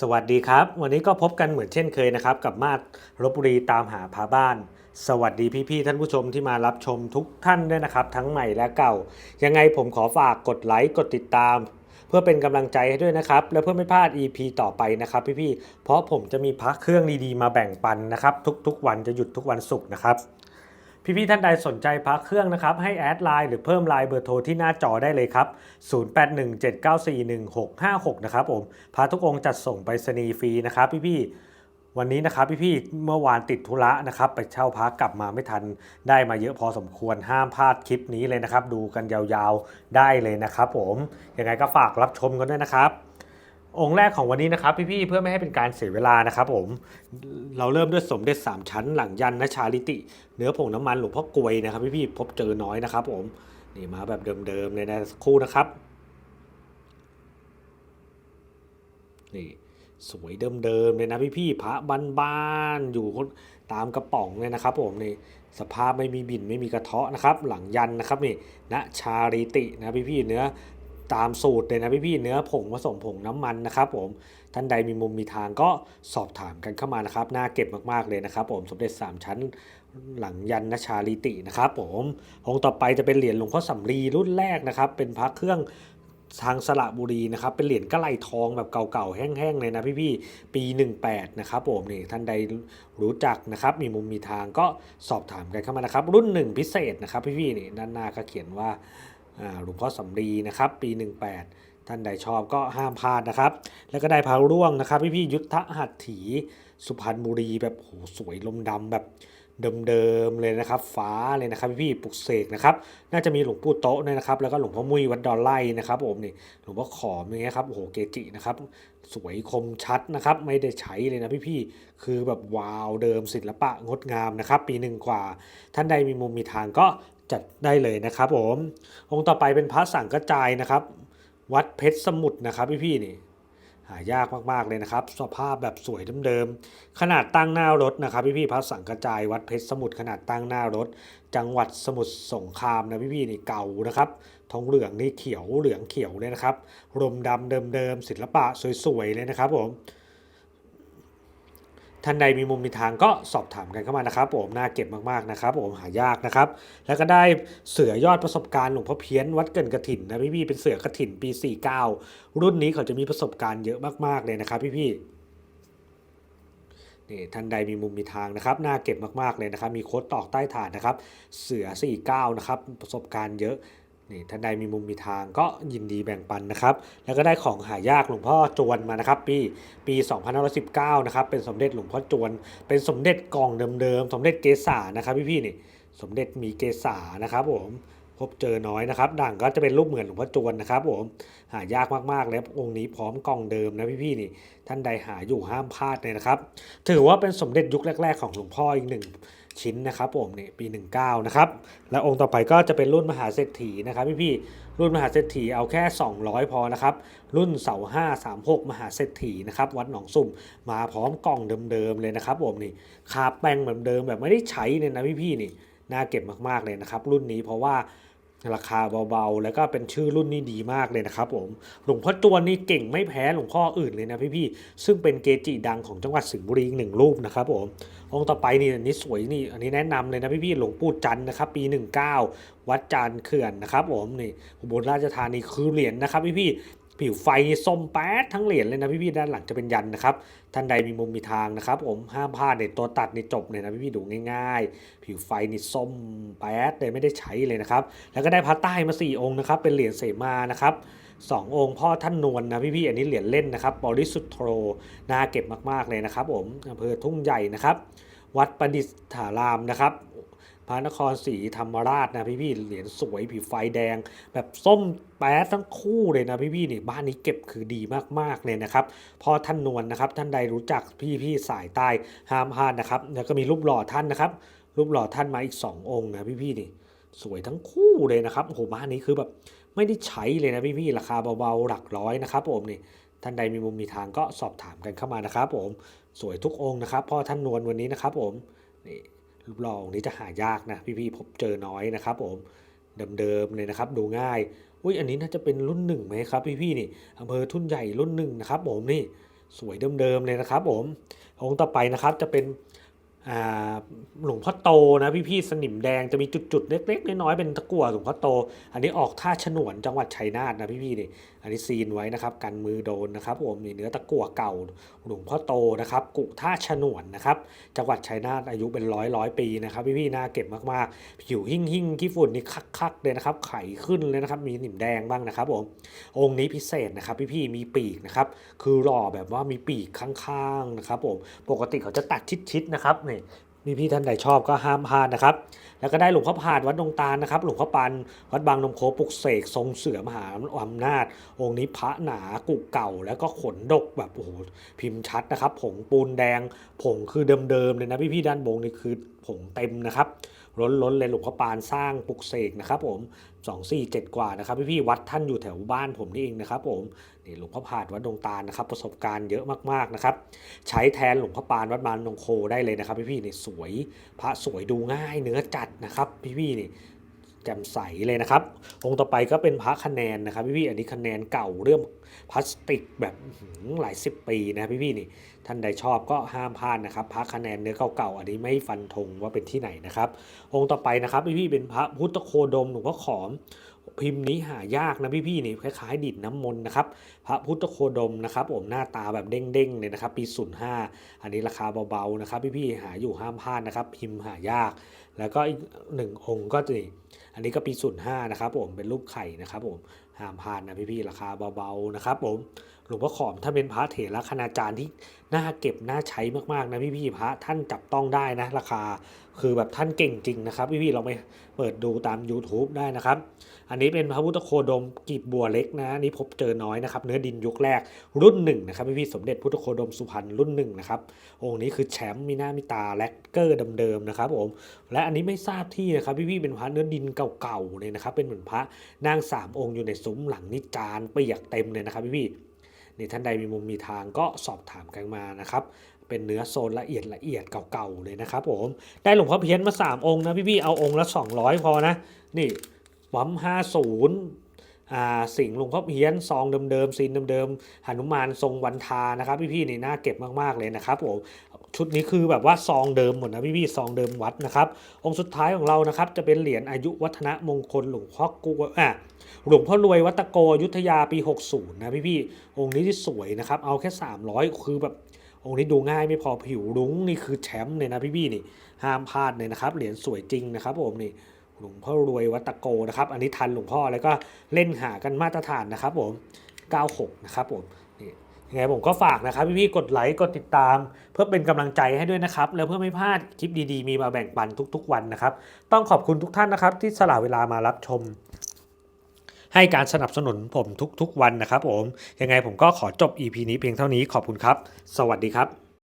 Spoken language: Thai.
สวัสดีครับ วันนี้ก็พบกันเหมือนเช่นเคยนะครับ กับมาดลบบุรีตามหาพาบ้าน สวัสดีพี่ๆท่านผู้ชมที่มารับชมทุกท่านด้วยนะครับ ทั้งใหม่และเก่า ยังไงผมขอฝากกดไลค์กดติดตาม เพื่อเป็นกำลังใจให้ด้วยนะครับ และเพื่อไม่พลาด EP ต่อไปนะครับ พี่ๆเพราะผมจะมีพักเครื่องดีๆมาแบ่งปันนะครับ ทุกๆ วันจะหยุดทุกวันศุกร์นะครับ พี่ๆท่านใดสนใจพักเครื่องนะครับ ให้แอดไลน์หรือเพิ่มไลน์เบอร์โทรที่หน้าจอได้เลยครับ 0817941656 นะครับผมพาทุกองค์จัดส่งไปรษณีย์ฟรีนะครับพี่ๆวันนี้นะครับพี่ๆเมื่อวานติดธุระนะครับ ไปเช่าพักกลับมาไม่ทันได้มาเยอะพอสมควรห้ามพลาดคลิปนี้เลยนะครับ ดูกันยาวๆได้เลยนะครับ ผมยังไงก็ฝากรับชมกันด้วยนะครับ องค์แรกของวันนี้นะครับพี่ๆเพื่อไม่ให้เป็นการเสียเวลานะครับผมเราเริ่มด้วยสมเด็จ 3 ชั้น หลังยันนะชาลิติ เนื้อผงน้ำมันหลวงพ่อกลวยนะครับพี่ๆพบเจอน้อยนะครับผมนี่มาแบบเดิมๆเลยนะสักครู่นะครับนี่สวยเดิมๆเลยนะพี่ๆพระบ้านๆอยู่ตามกระป๋องเลยนะครับผมนี่สภาพไม่มีบินไม่มีกระเทาะนะครับ หลังยันนะครับนี่นะชาลิตินะพี่ๆเนื้อ ตามสูตรเลยนะพี่ๆเนื้อผงผสมผงน้ำมันนะครับผมท่านใดมีมุมมีทางก็สอบถามกันเข้ามานะครับน่าเก็บมากๆเลยนะครับ ผมสมเด็จ 3 ชั้นหลังยันนชาลิตินะครับ ผมองค์ต่อไปจะเป็นเหรียญหลวงพ่อสำลีรุ่นแรกนะครับ เป็นพระเครื่องทางสระบุรีนะครับ เป็นเหรียญกระไหลทองแบบเก่าๆแห้งๆเลยนะพี่ๆปี 18 นะครับผมนี่ท่านใดรู้จักนะครับ มีมุมมีทางก็สอบถามกันเข้ามานะครับ รุ่นหนึ่งพิเศษนะครับพี่ๆนี่ด้านหน้าก็เขียนว่า หลวงพ่อสำลีนะครับปี 18 ท่านใดชอบก็ห้ามพลาดนะครับ แล้วก็ได้พาร่วงนะครับ พี่พี่ยุทธหัตถี สุพรรณบุรีแบบโหสวยลมดำแบบเดิมๆเลยนะครับ ฟ้าเลยนะครับพี่พี่ปลุกเสกนะครับ น่าจะมีหลวงปู่โต๊ะด้วยนะครับ แล้วก็หลวงพ่อมุ้ยวัดดอนไล่นะครับผมนี่หลวงพ่อขอมอย่างเงี้ยครับโอ้โหเกจินะครับ สวยคมชัดนะครับ ไม่ได้ใช้เลยนะพี่พี่คือแบบว้าวเดิมศิลปะงดงามนะครับ ปีหนึ่งกว่า ท่านใดมีมุมมีทางก็ จัดได้เลยนะครับผมองค์ต่อไปเป็นพระสังกระจายนะครับ วัดเพชรสมุทรนะครับพี่พี่ๆนี่หายากมากๆเลยนะครับ สภาพแบบสวยเดิมๆขนาดตั้งหน้ารถนะครับพี่พี่ๆพระสังกระจายวัดเพชรสมุทรขนาดตั้งหน้ารถ จังหวัดสมุทรสงครามนะพี่พี่ๆนี่เก่านะครับทองเหลืองนี่เขียวเหลืองเขียวเลยนะครับรมดำเดิมๆศิลปะสวยๆเลยนะครับผม ท่านใดมีมุมมีทางก็สอบถามกันเข้ามานะครับผมน่าเก็บมากๆนะครับผมหายากนะครับ แล้วก็ได้เสือยอดประสบการณ์หลวงพ่อเพี้ยนวัดเกินกระถินนะพี่ๆเป็นเสือกระถินปี 49 รุ่นนี้เขาจะมีประสบการณ์เยอะมากๆเลยนะครับพี่ๆนี่ท่านใดมีมุมมีทางนะครับน่าเก็บมากๆเลยนะครับ มีโค้ดตอกใต้ฐานนะครับ เสือ 49 นะครับ ประสบการณ์เยอะ นี่ท่านใดมีมุมมีทางก็ยินดีแบ่งปันนะครับ แล้วก็ได้ของหายากหลวงพ่อจวนมานะครับ ปีปี 2519 นะครับ เป็นสมเด็จหลวงพ่อจวน เป็นสมเด็จกล่องเดิมๆ สมเด็จเกษานะครับพี่ๆนี่ สมเด็จมีเกษานะครับผม พบเจอน้อยนะครับด่างก็จะเป็นรูปเหมือนหลวงพ่อจวนนะครับผมหายากมากๆแล้วองค์นี้พร้อมกล่องเดิมนะพี่ๆนี่ ท่านใดหาอยู่ห้ามพลาดเลยนะครับ ถือว่าเป็นสมเด็จยุคแรก ๆ ของหลวงพ่ออีกหนึ่งชิ้นนะครับผมนี่ปี 19 นะครับ และองค์ต่อไปก็จะเป็นรุ่นมหาเศรษฐีนะครับพี่ๆรุ่นมหาเศรษฐีเอาแค่ 200 พอนะครับ รุ่นเสา5 36 มหาเศรษฐีนะครับวัดหนองสุ่มมาพร้อมกล่องเดิมๆเลยนะครับผมนี่คาแป้งเหมือนเดิมแบบไม่ได้ใช้เลยนะพี่ๆนี่ น่าเก็บมากๆเลยนะครับ รุ่นนี้เพราะว่าราคาเบาๆ แล้วก็เป็นชื่อรุ่นนี้ดีมากเลยนะครับผม หลวงพ่อจวนนี่เก่งไม่แพ้หลวงพ่ออื่นเลยนะพี่ๆ ซึ่งเป็นเกจิดังของจังหวัดสิงห์บุรีอีกหนึ่งรูปนะครับผม องค์ต่อไปนี่อันนี้สวยนี่ อันนี้แนะนำเลยนะพี่ๆ หลวงปู่จันนะครับปี 19 วัดจันเขื่อนนะครับผมนี่อุบลราชธานีคือเหรียญนะครับพี่ๆ ผิวไฟนี่ส้มแป๊ดทั้งเหรียญเลยนะพี่ๆด้านหลังจะเป็นยันนะครับท่านใดมีมุมมีทางนะครับ ผมห้ามพลาดในตัวตัดในจบเลยนะพี่ๆดูง่าย ๆ ผิวไฟนี่ส้มแป๊ดเลยไม่ได้ใช้เลยนะครับแล้วก็ได้พระใต้มา 4 องค์นะครับเป็นเหรียญเสมานะครับสององค์พ่อท่านนวลนะพี่ๆอันนี้เหรียญเล่นนะครับบริสุทธโธน่าเก็บมากๆเลยนะครับ ผมอำเภอทุ่งใหญ่นะครับ วัดประดิษฐารามนะครับ พระนครศรีธรรมราชนะพี่ๆเหรียญสวยผิวไฟแดง แบบส้มแป๊ดทั้งคู่เลยนะพี่ๆนี่บ้านนี้เก็บคือดีมากๆเลยนะครับพ่อท่านนวลนะครับ ท่านใดรู้จักพี่ๆสายใต้ห้ามพลาดนะครับแล้วก็มีรูปหล่อท่านนะครับ รูปหล่อท่านมาอีก 2 องค์นะพี่ๆนี่สวยทั้งคู่เลยนะครับโอ้โหบ้านนี้คือแบบไม่ได้ใช้เลยนะพี่ๆราคาเบาๆหลักร้อยนะครับผมนี่ท่านใดมีมุมมีทางก็สอบถามกันเข้ามานะครับผมสวยทุกองค์นะครับพ่อท่านนวลวันนี้นะครับผมนี่ รูปหล่อองค์นี้จะหายากนะพี่ๆพบเจอน้อยนะครับผมเดิมๆเลยนะครับดูง่ายอุ้ยอันนี้น่าจะเป็นรุ่นหนึ่งไหมครับพี่ๆนี่อำเภอทุ่นใหญ่รุ่นหนึ่งนะครับผมนี่สวยเดิมๆเลยนะครับผมองค์ต่อไปนะครับจะเป็น หลวงพ่อโตนะพี่ๆสนิมแดงจะมีจุดๆเล็กๆน้อยๆเป็นตะกั่วหลวงพ่อโต อันนี้ออกท่าฉนวนจังหวัดชัยนาทนะพี่ๆนี่อันนี้ซีนไว้นะครับกันมือโดนนะครับผมนี่เนื้อตะกั่วเก่าหลวงพ่อโตนะครับกุท่าฉนวนนะครับจังหวัดชัยนาทอายุเป็นร้อยร้อยปีนะครับพี่ๆน่าเก็บมากๆ ผิวหิ่งหิ่งขี้ฝุ่นนี่คักๆเลยนะครับไข่ขึ้นเลยนะครับมีหนิมแดงบ้างนะครับผมองค์นี้พิเศษนะครับพี่ๆมีปีกนะครับคือหล่อแบบว่ามีปีกข้างๆนะครับผมปกติเขาจะตัดชิดๆนะครับนี่มีพี่ท่านใดชอบก็ห้ามพลาดนะครับ แล้วก็ได้หลวงพ่อพาดวัดดงตาลนะครับ หลวงพ่อปันวัดบางนมโคปลุกเสกทรงเสือมหาอำนาจ องค์นี้พระหนากุเก่า แล้วก็ขนดกแบบโอ้โหพิมพ์ชัดนะครับ ผงปูนแดง ผงคือเดิมๆเลยนะพี่ๆด้านบนนี่คือผงเต็มนะครับล้นล้นๆเลยหลวงพ่อปานสร้างปลุกเสกนะครับผม สองสี่เจ็ดกว่านะครับพี่พี่วัดท่านอยู่แถวบ้านผมนี่เองนะครับผมนี่หลวงพ่อผาดวัดดงตาลนะครับ ประสบการณ์เยอะมากๆนะครับ ใช้แทนหลวงพ่อปานวัดบานนงโคได้เลยนะครับพี่พี่นี่สวยพระสวยดูง่ายเนื้อจัดนะครับพี่พี่นี่ จ่มใสเลยนะครับ องค์ต่อไปก็เป็นพระคะแนนนะครับพี่ๆอันนี้คะแนนเก่าเรื่องพลาสติกแบบหลายสิบปีนะพี่ๆนี่ท่านใดชอบก็ห้ามพลาดนะครับ พระคะแนนเนื้อเก่าๆอันนี้ไม่ฟันธงว่าเป็นที่ไหนนะครับ องค์ต่อไปนะครับพี่ๆเป็นพระพุทธโคดมหลวงพ่อขอมพิมพ์นี้หายากนะพี่ๆนี่คล้ายๆดิดน้ำมนต์นะครับพระพุทธโคดมนะครับผมหน้าตาแบบเด้งๆเลยนะครับ ปี 05 อันนี้ราคาเบาๆนะครับ พี่ๆหาอยู่ห้ามพลาดนะครับ พิมพ์หายาก แล้วก็อีกหนึ่งองค์ก็จะนี่อันนี้ก็ปี 05 นะครับผมเป็นรูปไข่นะครับผมห้ามพลาดนะพี่ๆราคาเบาๆนะครับผม หลวงพ่อขอมถ้าเป็นพระเถระคณาจารย์ที่น่าเก็บน่าใช้มากๆนะพี่ๆพระท่านจับต้องได้นะราคา คือแบบท่านเก่งจริงนะครับ พี่ๆเราไปเปิดดูตาม YouTube ได้นะครับ อันนี้เป็นพระพุทธโคดมกีบบัวเล็กนะนนี้พบเจอน้อยนะครับ เนื้อดินยุคแรกรุ่นหนึ่งนะครับพี่พี่ๆสมเด็จพุทธโคดมสุพรรณรุ่นหนึ่งนะครับองค์นี้คือแชมป์มีหน้ามีตาแลกเกอร์เดิมๆนะครับผมและอันนี้ไม่ทราบที่นะครับพี่พี่ๆเป็นพระเนื้อดินเก่าๆเลยนะครับเป็นเหมือนพระนางสามองค์อยู่ในซุ้มหลังนิจานเปียกเต็มเลยนะครับพี่พี่ๆ นี่ท่านใดมีมุมมีทางก็สอบถามกันมานะครับ เป็นเนื้อโซนละเอียดละเอียดเก่าๆเลยนะครับผมได้หลวงพ่อเพี้ยนมาสามองค์นะพี่ๆเอาองค์ละ 200 พอนะ นี่วัมห้าศูนย์อ่าสิงห์หลวงพ่อเพี้ยนซองเดิมๆซีนเดิมๆหนุมานทรงวันทานะครับ พี่ๆนี่น่าเก็บมากๆเลยนะครับผม ชุดนี้คือแบบว่าซองเดิมหมดนะพี่ๆซองเดิมวัดนะครับ องค์สุดท้ายของเรานะครับ จะเป็นเหรียญอายุวัฒนมงคลหลวงพ่อกูอะหลวงพ่อรวยวัตโกยุทธยาปี 60 นะพี่ๆองค์นี้ที่สวยนะครับ เอาแค่ 300 คือแบบองค์นี้ดูง่ายไม่พอผิวรุ้งนี่คือแชมป์เลยนะพี่ๆนี่ห้ามพลาดเลยนะครับ เหรียญสวยจริงนะครับผมนี่หลวงพ่อรวยวัตโกนะครับ อันนี้ทันหลวงพ่อแล้วก็เล่นหากันมาตรฐานนะครับผม 96 นะครับผม ยังไงผมก็ฝากนะครับพี่ๆกดไลค์กดติดตาม เพื่อเป็นกำลังใจให้ด้วยนะครับ แล้วเพื่อไม่พลาดคลิปดีๆ มีมาแบ่งปันทุก ๆ วันนะครับ ต้องขอบคุณทุกท่านนะครับ ที่สละเวลามารับชม ให้การสนับสนุนผมทุกๆวันนะครับผมยังไงผมก็ขอจบ EP นี้เพียงเท่านี้ขอบคุณครับ สวัสดีครับ